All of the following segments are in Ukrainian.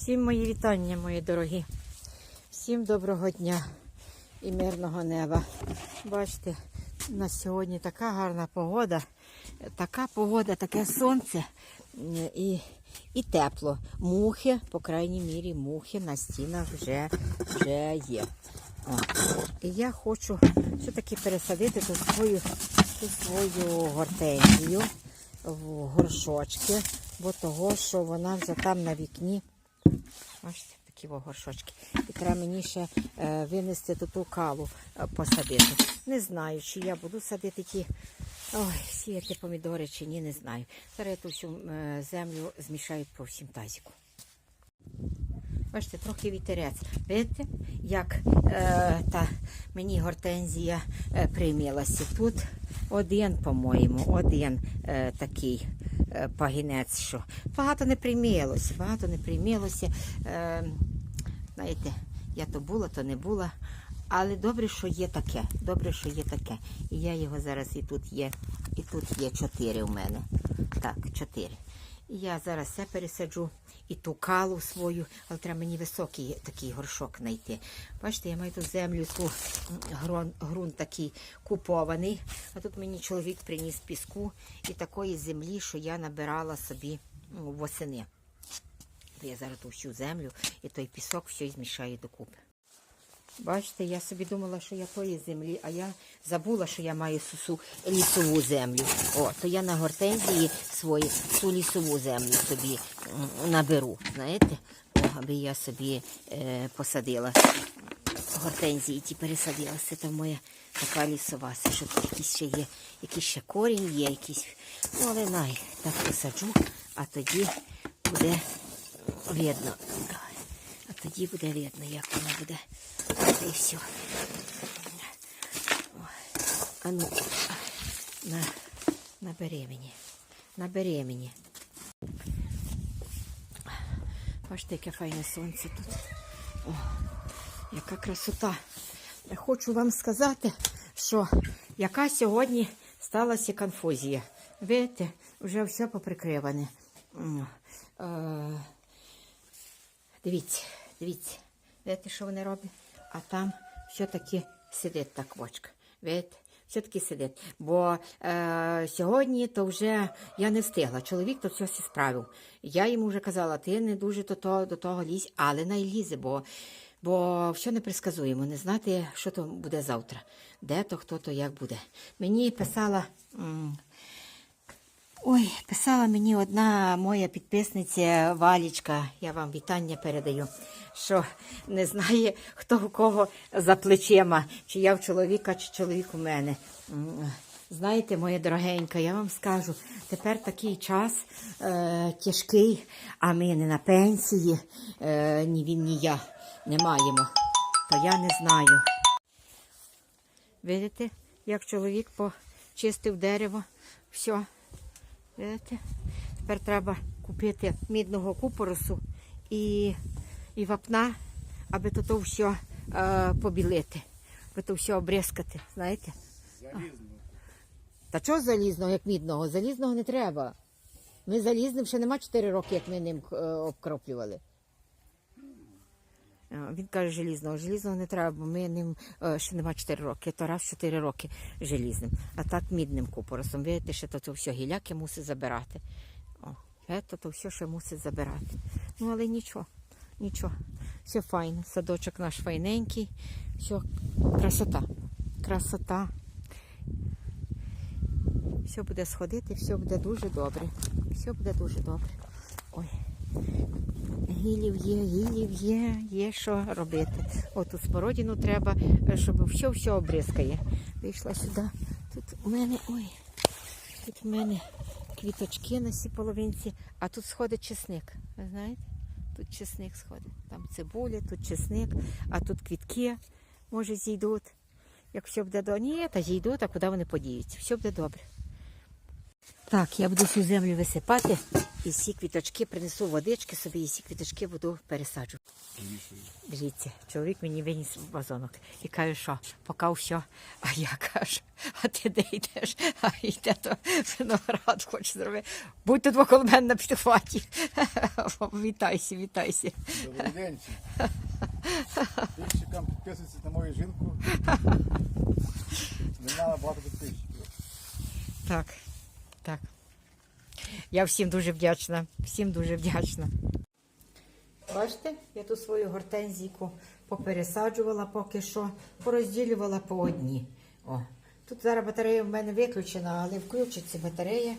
Всім мої вітання, мої дорогі. Всім доброго дня і мирного неба. Бачите, у нас сьогодні така гарна погода. Така погода, таке сонце і, і тепло. Мухи, по крайній мірі, мухи на стінах вже, вже є. О. І я хочу все-таки пересадити ту свою, ту свою гортензію в горшочки, бо того, що вона вже там на вікні. Бачите, такі горшочки. І треба мені ще е, винести ту каву е, посадити. Не знаю, чи я буду садити ті. Ой, сіяти помідори чи ні, не знаю. Зараз я ту всю е, землю змішаю по всім тазіку. Бачите, трохи вітерець. Видите, як е, та мені гортензія е, приймілася. Тут один, по-моєму, один е, такий пагінець, що багато не приймілося, багато не приймілося. Е, знаєте, я то була, то не була. Але добре, що є таке. Добре, що є таке. І я його зараз і тут є. І тут є чотири у мене. Так, чотири. І я зараз все пересаджу і ту калу свою, але треба мені високий такий горшок знайти. Бачите, я маю тут землю, ту ґрунт такий купований. А тут мені чоловік приніс піску і такої землі, що я набирала собі восени. Я зараз ту всю землю і той пісок все змішаю докупи. Бачите, я собі думала, що я тої землі, а я забула, що я маю сусу лісову землю. О, то я на гортензії свої ту лісову землю собі наберу, знаєте, О, аби я собі е, посадила гортензії, ті пересадила. Це там моя така лісова, це що якийсь ще є, якийсь ще корінь є, якийсь. Ну, але най, так посаджу, а тоді буде видно. Тоді буде видно, як воно буде. І все. А ну, на, набери мені. Набери мені. Бачите, яке файне сонце тут. О, яка красота. Я хочу вам сказати, що яка сьогодні сталася конфузія. Видите, вже все поприкриване. Е, Дивіться, дивіться. Видите, що вони роблять? А там все-таки сидить та квочка. Видите? Все-таки сидить. Бо е, сьогодні то вже я не встигла. Чоловік то все справив. Я йому вже казала, ти не дуже до того, до того лізь, але найлізе, бо, бо все не предсказуємо. Не знати, що то буде завтра. Де то, хто то, як буде. Мені писала. м, Ой, писала мені одна моя підписниця Валічка, я вам вітання передаю, що не знає, хто у кого за плечима, чи я в чоловіка, чи чоловік у мене. Знаєте, моя дорогенька, я вам скажу, тепер такий час е, тяжкий, а ми не на пенсії, е, ні він, ні я не маємо. То я не знаю. Видите, як чоловік почистив дерево, все. Видите? Тепер треба купити мідного купоросу і, і вапна, аби то, то все е, побілити, аби то все обрізкати, знаєте? Залізного. Та чого залізного, як мідного? Залізного не треба. Ми залізним ще нема 4 роки, як ми ним е, обкроплювали. А, Він каже желізного. Желізного не треба, бо ми ним е, ще нема 4 роки. То раз 4 роки желізним. А так мідним купоросом. Видите, що то, то все гіляки мусить забирати. О, то, то все ще мусить забирати. Ну, але нічого, нічого. Все файно. Садочок наш файненький. Все, красота. Красота. Все буде сходити, все буде дуже добре. Все буде дуже добре. Ой. Гілів є, гілів є, є що робити. От у спородіну треба, е, щоб все-все обрізкає. Вийшла сюди. Тут у мене, ой, тут у мене квіточки на цій половинці, а тут сходить чесник. Ви знаєте? Тут чесник сходить. Там цибуля, тут чесник, а тут квітки, може, зійдуть. Як все буде добре. Ні, та зійдуть, а куди вони подіються? Все буде добре. Так, я буду всю землю висипати і всі квіточки принесу водички собі, і всі квіточки буду пересаджувати. Дивіться, чоловік мені виніс вазонок і каже, що поки все. А я кажу, а ти де йдеш? А йде то виноград хоче зробити. Будь тут около мене на підхваті. Вітайся, вітайся. Добрий день. Підписчикам підписуйтесь на мою жінку. Зміняла багато підписчиків. Так, так. Я всім дуже вдячна. Всім дуже вдячна. Бачите, я ту свою гортензійку попересаджувала поки що, порозділювала по одній. О, тут зараз батарея в мене виключена, але включиться батарея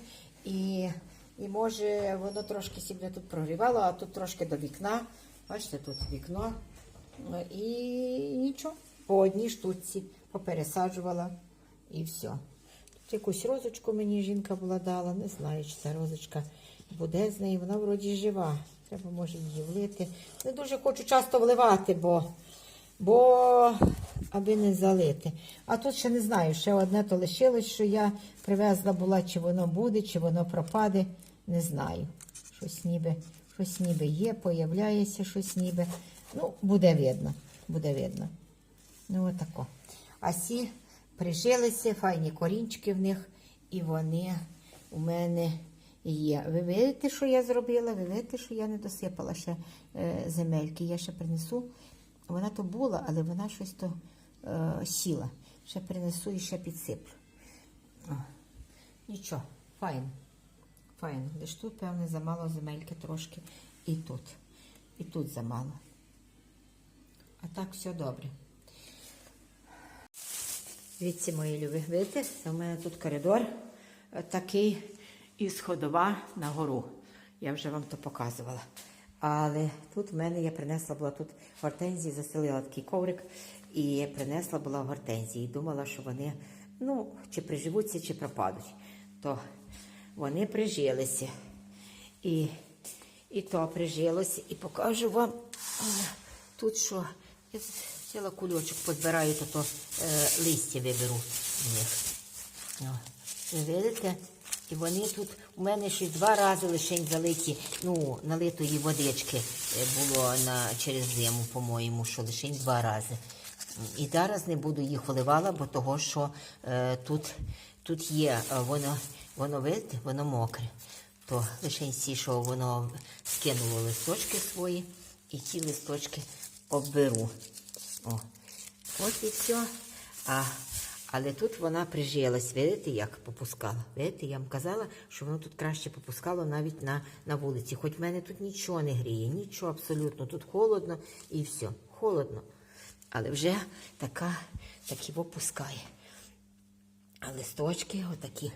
і, і може воно трошки себе тут прогрівало, а тут трошки до вікна. Бачите, тут вікно. Ну, І нічого. По одній штуці попересаджувала і все. Якусь розочку мені жінка була дала, не знаю, чи ця розочка буде з нею. Вона вроді жива. Треба може її влити. Не дуже хочу часто вливати, бо, бо аби не залити. А тут ще не знаю, ще одне то лишилось, що я привезла була, чи воно буде, чи воно пропаде. Не знаю. Щось ніби, щось ніби є, появляється щось ніби. Ну, буде видно. Буде видно. Ну, отако. А сі прижилися, файні корінчики в них, і вони у мене є. Ви видите, що я зробила? Ви видите, що я не досипала ще е, земельки. Я ще принесу. Вона то була, але вона щось то е, сіла. Ще принесу і ще підсиплю. О, Нічого, файно. Файно. Лиш тут, певне, замало земельки трошки. І тут. І тут замало. А так все добре. Дивіться, мої любі, видите, це в мене тут коридор е, такий і сходова на гору. Я вже вам то показувала. Але тут в мене я принесла була тут гортензії, заселила такий коврик і принесла була гортензії. Думала, що вони ну, чи приживуться, чи пропадуть. То вони прижилися. І, і то прижилося. І покажу вам е, тут що. Я кульочок, позбираю, то, то е, листя виберу в них. О, ви видите? І вони тут у мене ще два рази лише залиті, ну, налитої водички е, було на, через зиму, по-моєму, що лише два рази. І зараз не буду їх вливала, бо того, що е, тут, тут є, е, воно, воно видите, воно мокре. То лише ці, що воно скинуло листочки свої, і ті листочки обберу. О, ось і все. А, але тут вона прижилась. Видите, як попускала? Видите, я вам казала, що воно тут краще попускало навіть на, на вулиці. Хоч в мене тут нічого не гріє, нічого абсолютно. Тут холодно і все. Холодно. Але вже така, такі попускає. А листочки, отакі,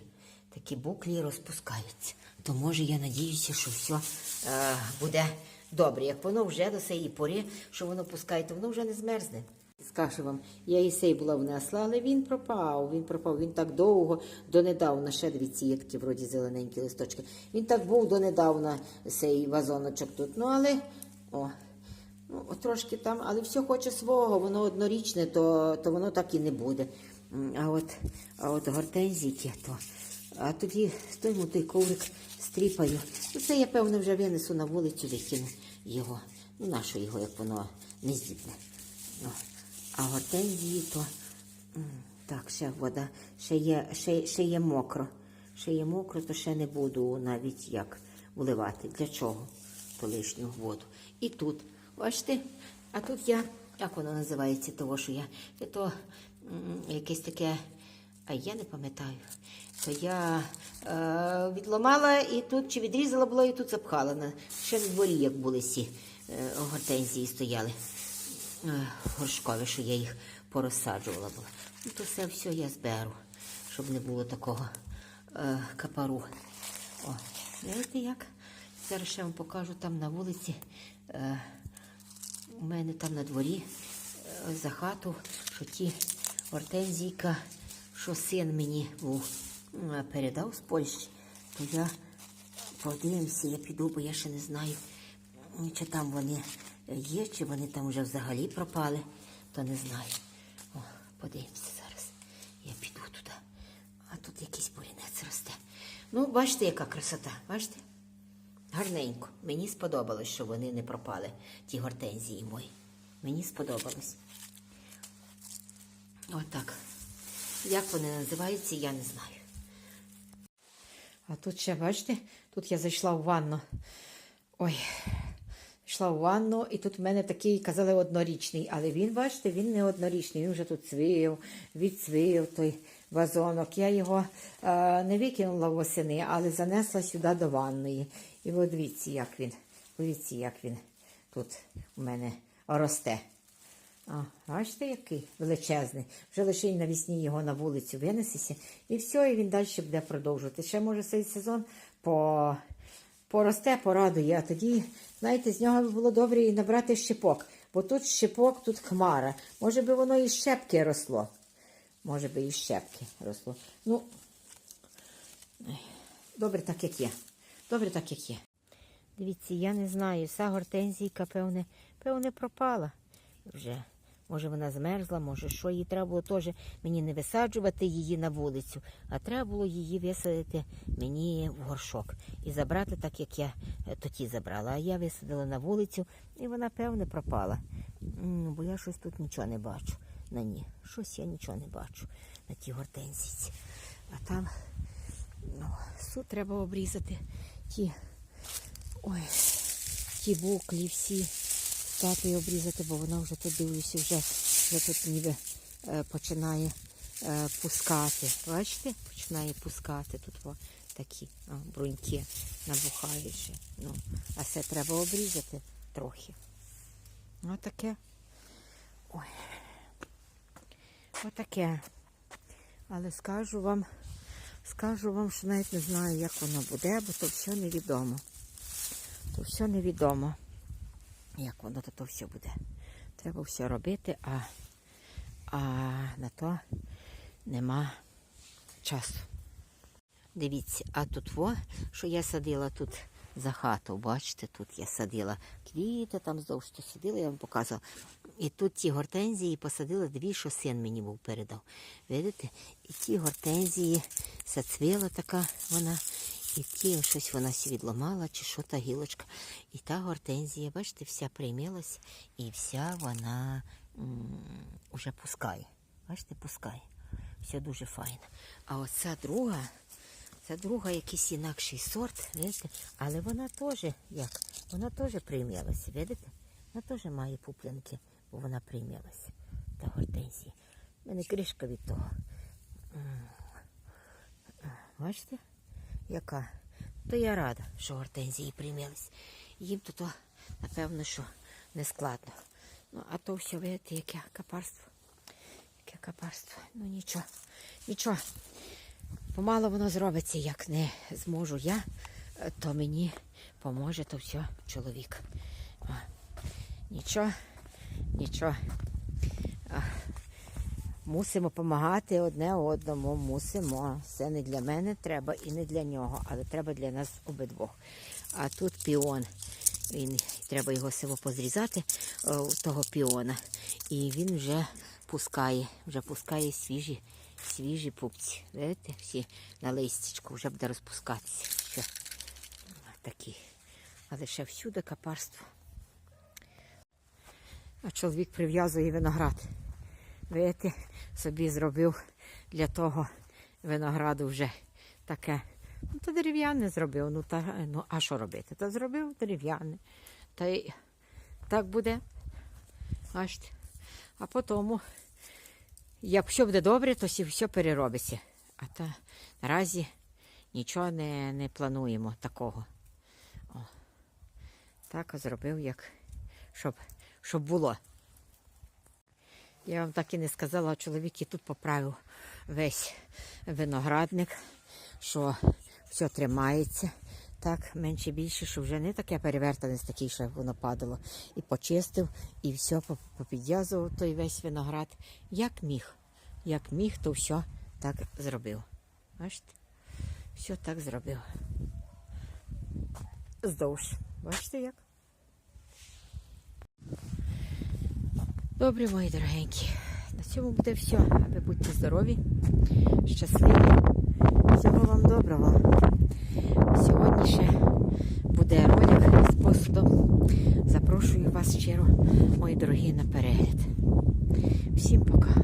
такі буклі розпускаються. То може я надіюся, що все е, буде добре. Як воно вже до цієї пори, що воно пускає, то воно вже не змерзне. Скажу вам, я і сей була внесла, але він пропав. Він пропав. Він так довго донедавна. Ще дивіться, є такі вроді зелененькі листочки. Він так був донедавна цей вазоночок тут. Ну але о, ну, трошки там, але все хоче свого, воно однорічне, то, то воно так і не буде. А от, а от гортензії, то. А тоді стоїмо той коврик стріпаю. Ну, це я, певно, вже винесу на вулицю, викину його. Ну, нащо його, як воно не здібне. Ну, а гортензії то. Так, ще вода, ще є, ще, ще є мокро. Ще є мокро, то ще не буду навіть як вливати. Для чого? То лишню воду. І тут, бачите, а тут я, як воно називається, того, що я, це то якесь таке, а я не пам'ятаю. То я е, відламала і тут чи відрізала було, і тут запхала. На, ще на дворі, як були ці е, гортензії стояли е, горшкові, що я їх порозсаджувала була. Ну, то все все я зберу, щоб не було такого е, капару. О, знаєте як? Зараз ще вам покажу там на вулиці. Е, у мене там на дворі е, за хату, що ті гортензійка, що син мені був передав з Польщі, то я подивимося, я піду, бо я ще не знаю, чи там вони є, чи вони там вже взагалі пропали, то не знаю. О, подивимося зараз. Я піду туди. А тут якийсь бурінець росте. Ну, бачите, яка красота, бачите? Гарненько. Мені сподобалось, що вони не пропали, ті гортензії мої. Мені сподобалось. Отак. Як вони називаються, я не знаю. А тут ще, бачите, тут я зайшла в ванну. Ой, йшла в ванну, і тут в мене такий, казали, однорічний. Але він, бачите, він не однорічний. Він вже тут цвів, відцвів той вазонок. Я його е, не викинула восени, але занесла сюди до ванної. І от дивіться, як він. Дивіться, як він тут у мене росте. А, бачите, який величезний. Вже лише й навісні його на вулицю винесеся. І все, і він далі буде продовжувати. Ще може цей сезон по, поросте, порадує. А тоді, знаєте, з нього було добре і набрати щепок. Бо тут щепок, тут хмара. Може би воно і щепки росло. Може би і щепки росло. Ну, добре так, як є. Добре так, як є. Дивіться, я не знаю, вся гортензійка, певне, певне, пропала вже. Може, вона змерзла, може, що їй треба було теж мені не висаджувати її на вулицю, а треба було її висадити мені в горшок і забрати так, як я е, тоді забрала. А я висадила на вулицю, і вона, певне, пропала. Бо я щось тут нічого не бачу на ній. Щось я нічого не бачу на тій гортензійці. А там ну, суд треба обрізати ті. Ой, ті буклі всі стати обрізати, бо вона вже тут дивлюся, вже, вже тут ніби е, починає е, пускати. Бачите? Починає пускати тут о, такі а, бруньки набухаючи. Ну, а це треба обрізати трохи. Отаке. Ой. Отаке. Але скажу вам, скажу вам, що навіть не знаю, як воно буде, бо то все невідомо. То все невідомо, як воно то, то все буде. Треба все робити, а, а на то нема часу. Дивіться, а тут во, що я садила тут за хату, бачите, тут я садила квіти, там здовж то садила, я вам показувала. І тут ті гортензії посадила дві, що син мені був передав. Видите? І ті гортензії зацвіла така вона, і щось вона відламала, чи що та гілочка. І та гортензія, бачите, вся приймилась, і вся вона м, уже пускає. Бачите, пускає. Все дуже файно. А оця друга, це друга якийсь інакший сорт, видите? але вона теж як? Вона теж приймалася, видите? Вона теж має пуплянки, бо вона приймалася. Та гортензія. У мене кришка від того. Бачите? Яка? То я рада, що гортензії приймалися. Їм то напевно, що не складно. Ну, а то все, видите, яке капарство. Яке капарство. Ну нічого, нічого. Помало воно зробиться, як не зможу я, то мені поможе то все чоловік. О, нічого, нічого. Мусимо допомагати одне одному, мусимо. Це не для мене треба і не для нього, але треба для нас обидвох. А тут піон. Він, треба його село позрізати, того піона. І він вже пускає, вже пускає свіжі, свіжі пупці. Видите, всі на листячку вже буде розпускатися. Все. Такі. Але ще всюди капарство. А чоловік прив'язує виноград. Видите, собі зробив для того винограду вже таке. Ну, то дерев'яне зробив. Ну, та, ну а що робити? Та зробив дерев'яне. Та й так буде. Бачите. А потім, як все буде добре, то все переробиться. А та наразі нічого не, не плануємо такого. О. Так зробив, як щоб, щоб було. Я вам так і не сказала, а чоловік і тут поправив весь виноградник, що все тримається. Так, менше більше, що вже не таке перевертане, таке, що воно падало. І почистив, і все поп- попідв'язував той весь виноград. Як міг. Як міг, то все так зробив. Бачите? Все так зробив. Здовж. Бачите як? Добре, мої дорогенькі. На цьому буде все. Ви будьте здорові, щасливі. Всього вам доброго. Сьогодні ще буде ролик з посудом. Запрошую вас щиро, мої дорогі, на перегляд. Всім пока.